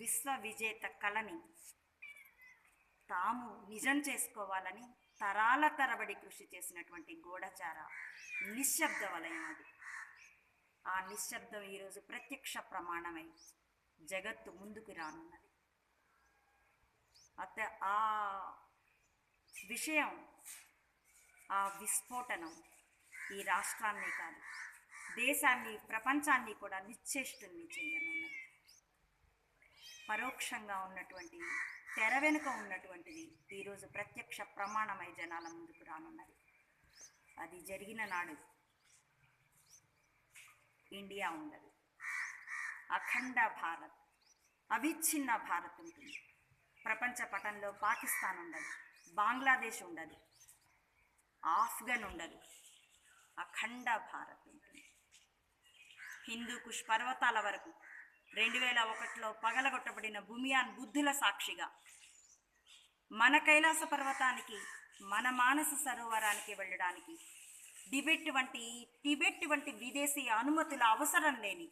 విశ్వ విజేత కళని తాము నిజం చేసుకోవాలని తరాల తరబడి కృషి చేసినటువంటి గూఢచార నిశ్శబ్ద వలయం అది. ఆ నిశ్శబ్దం ఈరోజు ప్రత్యక్ష ప్రమాణమై జగత్తు ముందుకు రానున్నది. అత ఆ విషయం ఆ విస్ఫోటనం ఈ రాష్ట్రాన్ని కాదు దేశాన్ని ప్రపంచాన్ని కూడా నిశ్చేష్టుని చేయను. పరోక్షంగా ఉన్నటువంటి తెర వెనుక ఉన్నటువంటిది ఈరోజు ప్రత్యక్ష ప్రమాణమై జనాల ముందుకు రానున్నది. అది జరిగిన నాడు ఇండియా ఉండదు. అఖండ భారత్ అవిచ్ఛిన్న భారత్ ఉంటుంది. ప్రపంచ పటంలో పాకిస్తాన్ ఉండదు బంగ్లాదేశ్ ఉండదు ఆఫ్ఘన్ ఉండదు అఖండ భారత్ ఉంటుంది. హిందూ కుష్ పర్వతాల వరకు రెండు వేల ఒకటిలో పగలగొట్టబడిన భూమియాన్ బుద్ధుల సాక్షిగా. మన కైలాస పర్వతానికి మన మానస సరోవరానికి వెళ్ళడానికి టిబెట్ వంటి టిబెట్ వంటి విదేశీ అనుమతుల అవసరం లేని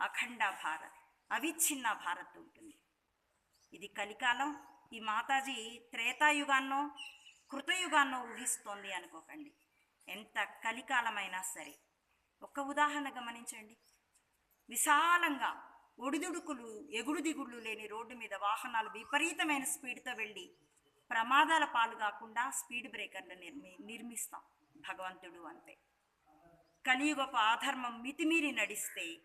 అఖండ భారత్ అవిచ్ఛిన్న భారత్ ఉంటుంది. ఇది కలికాలం ఈ మాతాజీ త్రేతాయుగాన్నో కృతయుగాన్నో ఊహిస్తోంది అనుకోకండి. ఎంత కలికాలమైనా సరే. ఒక్క ఉదాహరణ గమనించండి. విశాలంగా ఒడిదుడుకులు ఎగుడు దిగుళ్ళు లేని రోడ్డు మీద వాహనాలు విపరీతమైన స్పీడ్తో వెళ్ళి ప్రమాదాల పాలు కాకుండా స్పీడ్ బ్రేకర్లు నిర్మి నిర్మిస్తాం. భగవంతుడు అంతే. కలియుగపు ఆధర్మం మితిమీరి నడిస్తే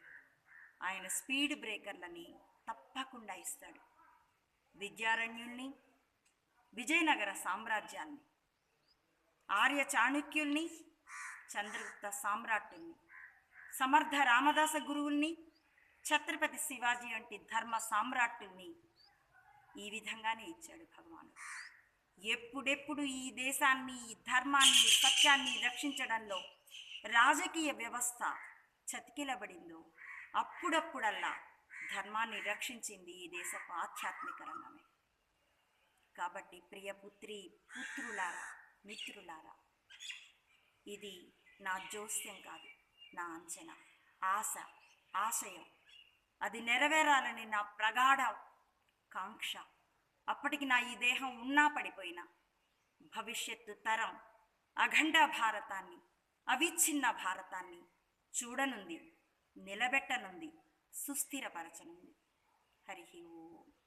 ఆయన స్పీడ్ బ్రేకర్లని తప్పకుండా ఇస్తాడు. విద్యారణ్యుల్ని విజయనగర సామ్రాజ్యాన్ని ఆర్య చాణుక్యుల్ని చంద్రగుప్త సామ్రాట్టుల్ని సమర్థ రామదాస గురువుల్ని ఛత్రపతి శివాజీ వంటి ధర్మ సామ్రాట్టుల్ని ఈ విధంగానే ఇచ్చాడు భగవానుడు. ఎప్పుడెప్పుడు ఈ దేశాన్ని ఈ ధర్మాన్ని సత్యాన్ని రక్షించడంలో రాజకీయ వ్యవస్థ చతికిలబడిందో అప్పుడప్పుడల్లా ధర్మాన్ని రక్షించింది ఈ దేశపు ఆధ్యాత్మిక రంగమే. కాబట్టి ప్రియ పుత్రి పుత్రులారా మిత్రులారా ఇది నా జోస్యం కాదు నా అంచనా ఆశ ఆశయం. అది నెరవేరాలని నా ప్రగాఢ కాంక్ష. అప్పటికి నా ఈ దేహం ఉన్నా పడిపోయినా. భవిష్యత్తు తరం అఖండ భారతాన్ని అవిచ్ఛిన్న భారతాన్ని చూడనుంది నిలబెట్టనుంది సుస్థిరపరచనుంది. హరి ఓం.